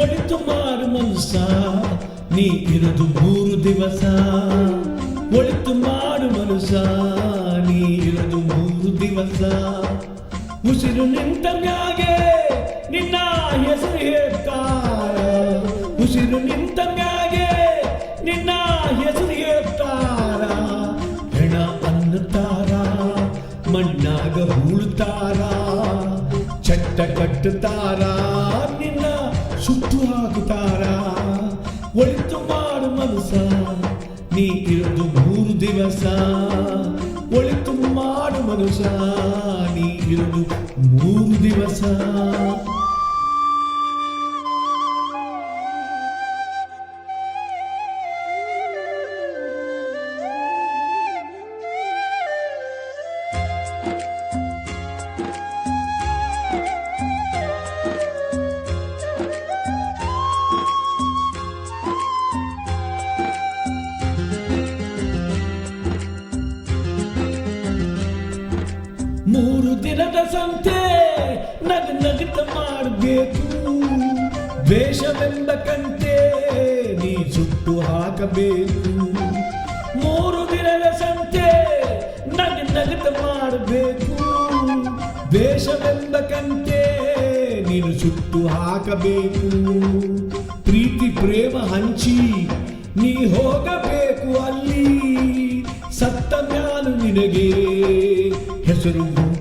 ಒಳಿತು ಮಾರು ಮನುಷ್ಯ ನೀ ಇರದು ಮೂರು ದಿವಸ. ಒಳಿತು ಮಾಡು ಮನುಷ್ಯ ನೀ ಇರದು ಮೂರು ದಿವಸ. ಉಸಿರು ನಿಂತ ಮ್ಯಾಗೆ ನಿನ್ನ ಹೆಸರು ಹೇಳ್ತಾರ. ಉಸಿರು ನಿಂತ ಮ್ಯಾಗೆ ನಿನ್ನ ಹೆಸರು ಹೇಳ್ತಾರ. ಹೆಣ ಅನ್ನುತ್ತಾರ, ಮಣ್ಣಾಗ ಹೂಳುತ್ತಾರ. ಚಟ್ಟ ಕಟ್ಟುತ್ತಾರಾ. ಸುಟ್ಟು ಹಾಕುತ್ತಾರ ಒಳಿತು ಮಾಡು ಮನಸ ನೀ ಇರೋದು ಮೂರು ದಿವಸ ಒಳಿತು ಮಾಡು ಮನುಷ್ಯ ನೀ ಇರೋದು ಮೂರು ದಿವಸ ಸಂತೆ, ನಗ ನಗಿತ ಮಾಡಬೇಕು. ದ್ವೇಷವೆಂಬ ಕಂತೆ, ನೀ ಸುಟ್ಟು ಹಾಕಬೇಕು. ಮೂರು ದಿನದ ಸಂತೆ, ನಗ ನಗಿತ ಮಾಡಬೇಕು. ದ್ವೇಷವೆಂಬ ಕಂತೆ, ನೀನು ಸುಟ್ಟು ಹಾಕಬೇಕು. ಪ್ರೀತಿ, ಪ್ರೇಮ ಹಂಚಿ, ನೀ ಹೋಗಬೇಕು ಅಲ್ಲಿ. ಸತ್ತ ಮ್ಯಾಲು ನಿನಗೆ ಹೆಸರು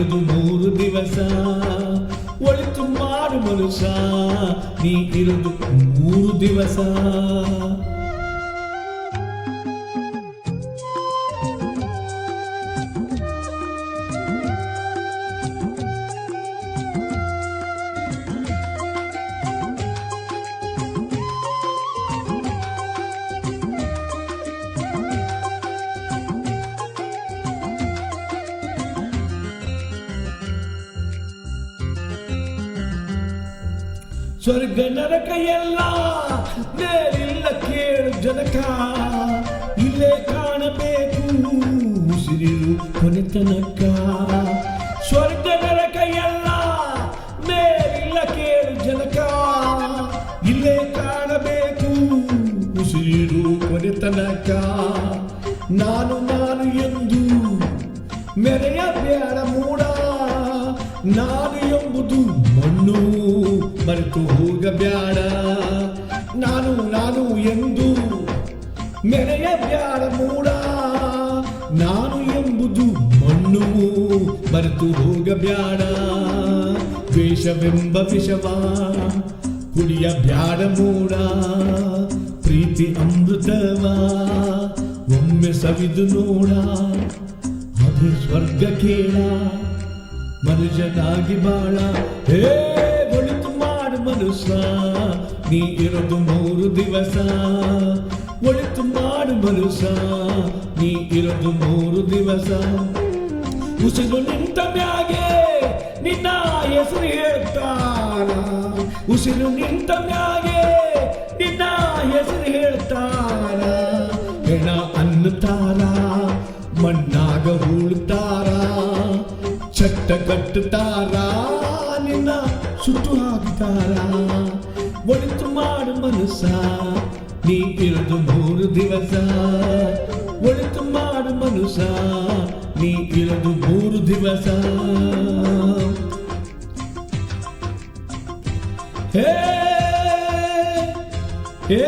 ನೀ ಇರೋದು ಮೂರು ದಿವಸ ಒಳಿತು ಮಾಡು ಮನುಷ್ಯ ನೀ ಇರೋದು ಮೂರು ದಿವಸ ಸ್ವರ್ಗ ನರಕ ಎಲ್ಲ ಮೇಲಿಲ್ಲ ಕೇಳು ಜನಕ. ಇಲ್ಲೇ ಕಾಣಬೇಕು ಉಸಿರಿರು ಕೊನೆತನಕ. ಸ್ವರ್ಗ ನರಕ ಎಲ್ಲ ಮೇಲಿಲ್ಲ ಕೇಳು ಜನಕ. ಇಲ್ಲೇ ಕಾಣಬೇಕು ಉಸಿರಿರು ಕೊನೆತನಕ. ನಾನು ನಾನು ಎಂದು ಮೆರೆಯ ಬೇಡ ಮೂಡ. ನಾನು ಎಂಬುದು ಮಣ್ಣು, ಮರೆತು ಹೋಗಬ್ಯಾಡ ನಾನು ನಾನು ಎಂದು ಮೆರೆಯಬ್ಯಾಡ ಮೂಡ. ನಾನು ಎಂಬುದು ಮಣ್ಣು, ಮರೆತು ಹೋಗಬ್ಯಾಡ ದ್ವೇಷವೆಂಬ ವಿಷವ ಕುಡಿಯ ಬ್ಯಾಡ ಮೂಡ. ಪ್ರೀತಿ ಅಮೃತವ ಒಮ್ಮೆ ಸವಿದು ನೋಡ. ಅದು ಸ್ವರ್ಗ ಕೇಳ. ಮನುಷ್ಯನಾಗಿ ಬಾಳ. ಹೇ, ಒಳಿತು ಮಾಡು ಮನುಷ್ಯ, ನೀ ಇರೋದು ಮೂರು ದಿವಸ. ಒಳಿತು ಮಾಡು ಮನುಷ್ಯ, ನೀ ಇರೋದು ಮೂರು ದಿವಸ. ಉಸಿರು ನಿಂತ ಮ್ಯಾಗೆ ನಿನ್ನ ಹೆಸರು ಹೇಳ್ತಾರ ಉಸಿರು ನಿಂತ ಮ್ಯಾಗೆ ನಿನ್ನ ಹೆಸರು ಹೇಳ್ತಾರ ಹೆಣ ಅನ್ನುತ್ತಾರ, ಮಣ್ಣಾಗ ಹೂಳ್ತಾರ. ಚಟ್ಟ ಕಟ್ಟುತ್ತಾರ ನಿನ್ನ ಸುಟ್ಟು ಹಾಕ್ತಾರ ಒಳಿತು ಮಾಡು ಮನಸ್ಸ ನೀ ಇರೋದು ಮೂರು ದಿವಸ ಒಳಿತು ಮಾಡು ಮನುಷ್ಯ ನೀ ಇರೋದು ಮೂರು ದಿವಸ ಹೇ ಹೇ